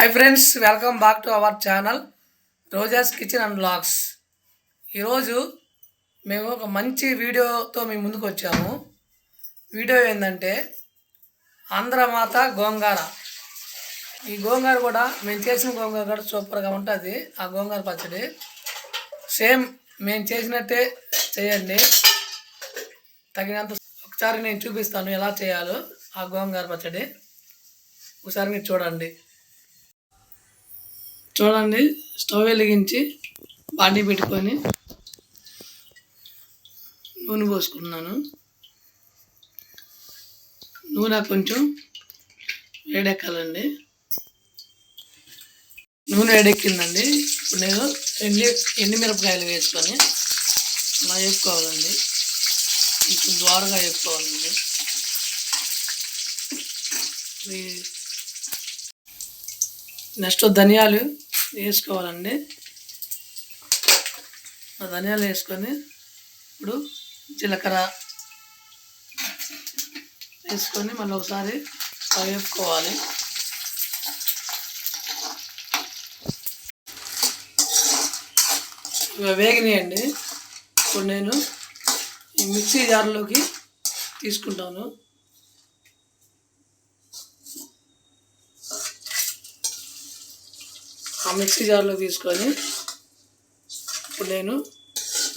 Hi friends welcome back to our channel Roja's kitchen and blogs ఈరోజు మేము ఒక మంచి వీడియోతో మీ ముందుకు వచ్చాము. వీడియో ఏంటంటే ఆంధ్రమాత గోంగార. ఈ గోంగార కూడా మేము చేసిన గోంగార కూడా సూపర్గా ఉంటుంది ఆ గోంగార పచ్చడి. సేమ్ మేము చేసినట్టే చేయండి. తగినంత ఒకసారి నేను చూపిస్తాను ఎలా చేయాలో ఆ గోంగార పచ్చడి. ఒకసారి మీరు చూడండి. చూడండి స్టవ్ వెలిగించి బాండీ పెట్టుకొని నూనె పోసుకున్నాను నూనె కొంచెం వేడెక్కాలండి. నూనె వేడెక్కిందండి. ఇప్పుడు నేను ఎండి ఎండిమిరపకాయలు వేసుకొని అలా వేసుకోవాలండి. కొంచెం ద్వారగా వేసుకోవాలండి. నెక్స్ట్ ధనియాలు వేసుకోవాలండి. ఆ ధనియాలు వేసుకొని ఇప్పుడు జీలకర్ర వేసుకొని మళ్ళీ ఒకసారి వేపుకోవాలి వేగినాయండి. ఇప్పుడు నేను ఈ మిక్సీ జార్లోకి తీసుకుంటాను. ఆ మిక్సీ జార్లో తీసుకొని ఇప్పుడు నేను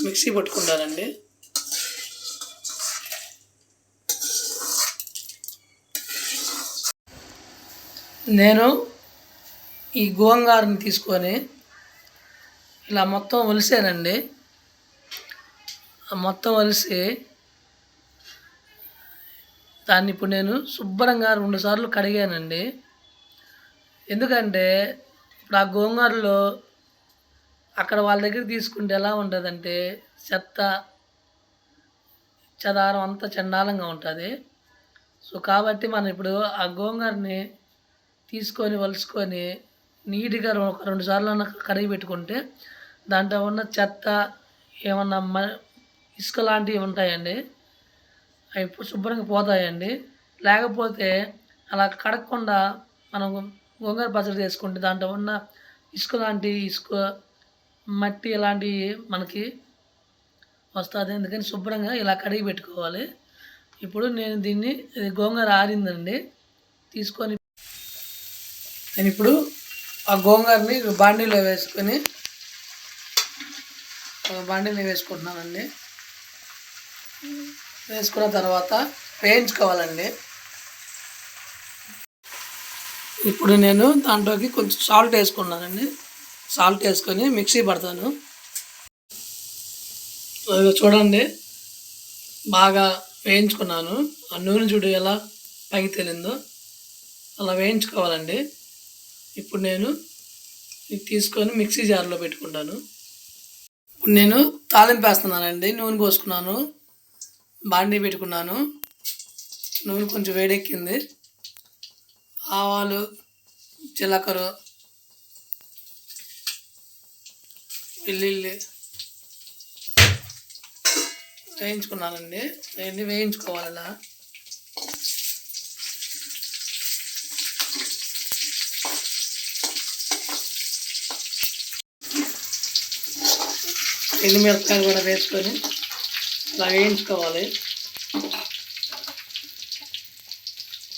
మిక్సీ పట్టుకుంటానండి. నేను ఈ గోంగారని తీసుకొని ఇలా మొత్తం వలిసానండి. ఆ మొత్తం వలిసి దాన్ని ఇప్పుడు నేను శుభ్రంగా రెండుసార్లు కడిగానండి. ఎందుకంటే ఇప్పుడు ఆ గోంగూరలో అక్కడ వాళ్ళ దగ్గర తీసుకుంటే ఎలా ఉంటుందంటే చెత్త చెదారం అంతా చండాలంగా ఉంటుంది. సో కాబట్టి మనం ఇప్పుడు ఆ గోంగూరని తీసుకొని వలుసుకొని నీట్గా ఒక రెండు సార్లు కడిగి పెట్టుకుంటే దాంట్లో ఉన్న చెత్త ఏమన్నా మ ఇసుక లాంటివి ఉంటాయండి. అవి శుభ్రంగా పోతాయండి. లేకపోతే అలా కడగకుండా మనం గోంగూర పచ్చడి చేసుకుంటే దాంట్లో ఉన్న ఇసుక లాంటి ఇసుక మట్టి ఇలాంటివి మనకి వస్తుంది. ఎందుకని శుభ్రంగా ఇలా కడిగి పెట్టుకోవాలి. ఇప్పుడు నేను దీన్ని గోంగూర ఆరిందండి. తీసుకొని నేను ఇప్పుడు ఆ గోంగూరని బాండీలో వేసుకొని బాండీలో వేసుకుంటున్నానండి. వేసుకున్న తర్వాత వేయించుకోవాలండి. ఇప్పుడు నేను దాంట్లోకి కొంచెం సాల్ట్ వేసుకున్నానండి. సాల్ట్ వేసుకొని మిక్సీ పడతాను. చూడండి. బాగా వేయించుకున్నాను. ఆ నూనె చూడు ఎలా పైకి తేలిందో అలా వేయించుకోవాలండి. ఇప్పుడు నేను తీసుకొని మిక్సీ జార్లో పెట్టుకుంటాను. ఇప్పుడు నేను తాలింపు వేస్తున్నానండి. నూనె పోసుకున్నాను. బాండీ పెట్టుకున్నాను. నూనె కొంచెం వేడెక్కింది. ఆవాలు జీలకర్ర వెల్లుల్లి వేయించుకున్నానండి. అవన్నీ వేయించుకోవాలి అలా ఎండుమిరపకాయలు కూడా వేసుకొని అలా వేయించుకోవాలి.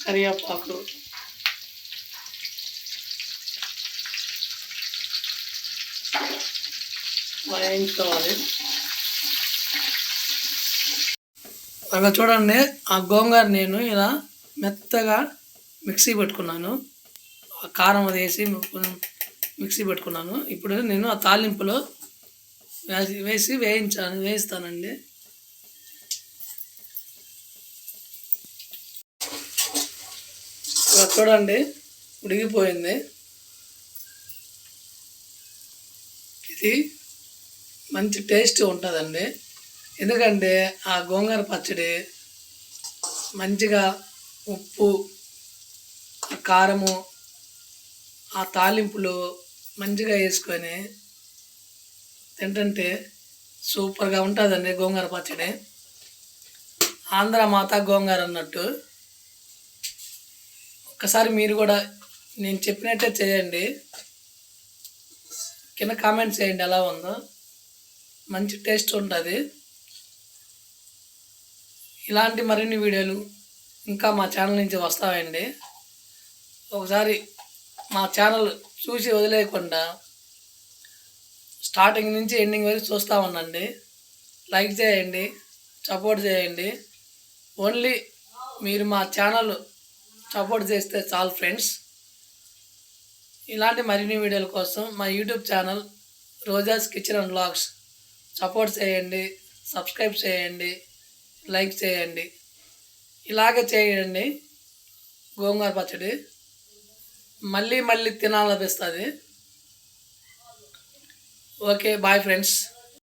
కరివేపాకు వేయించుకోవాలి అలా చూడండి ఆ గోంగూర నేను ఇలా మెత్తగా మిక్సీ పెట్టుకున్నాను. ఆ కారం అది వేసి మిక్సీ పెట్టుకున్నాను. ఇప్పుడు నేను ఆ తాలింపులో వేసి వేసి వేయించాను వేయిస్తానండి. చూడండి ఉడిగిపోయింది ఇది మంచి టేస్ట్ ఉంటుందండి. ఎందుకంటే ఆ గోంగూర పచ్చడి మంచిగా ఉప్పు కారము ఆ తాలింపులు మంచిగా వేసుకొని తింటుంటే సూపర్గా ఉంటుందండి గోంగూర పచ్చడి. ఆంధ్ర మాత గోంగూర అన్నట్టు. ఒక్కసారి మీరు కూడా నేను చెప్పినట్టే చేయండి. కింద కామెంట్స్ చేయండి ఎలా ఉందో. మంచి టేస్ట్ ఉంటుంది. ఇలాంటి మరిన్ని వీడియోలు ఇంకా మా ఛానల్ నుంచి వస్తాయండి. ఒకసారి మా ఛానల్ చూసి వదిలేయకుండా స్టార్టింగ్ నుంచి ఎండింగ్ వరకు చూస్తూ ఉండండి. లైక్ చేయండి సపోర్ట్ చేయండి. ఓన్లీ మీరు మా ఛానల్ సపోర్ట్ చేస్తే చాలు ఫ్రెండ్స్ ఇలాంటి మరిన్ని వీడియోల కోసం మా YouTube channel Roja's kitchen and blogs. Support చేయండి సబ్స్క్రైబ్ చేయండి లైక్ చేయండి. ఇలాగే చేయండి. గోంగూర పచ్చడి. మళ్ళీ మళ్ళీ తినాలనిపిస్తుంది. Okay bye friends.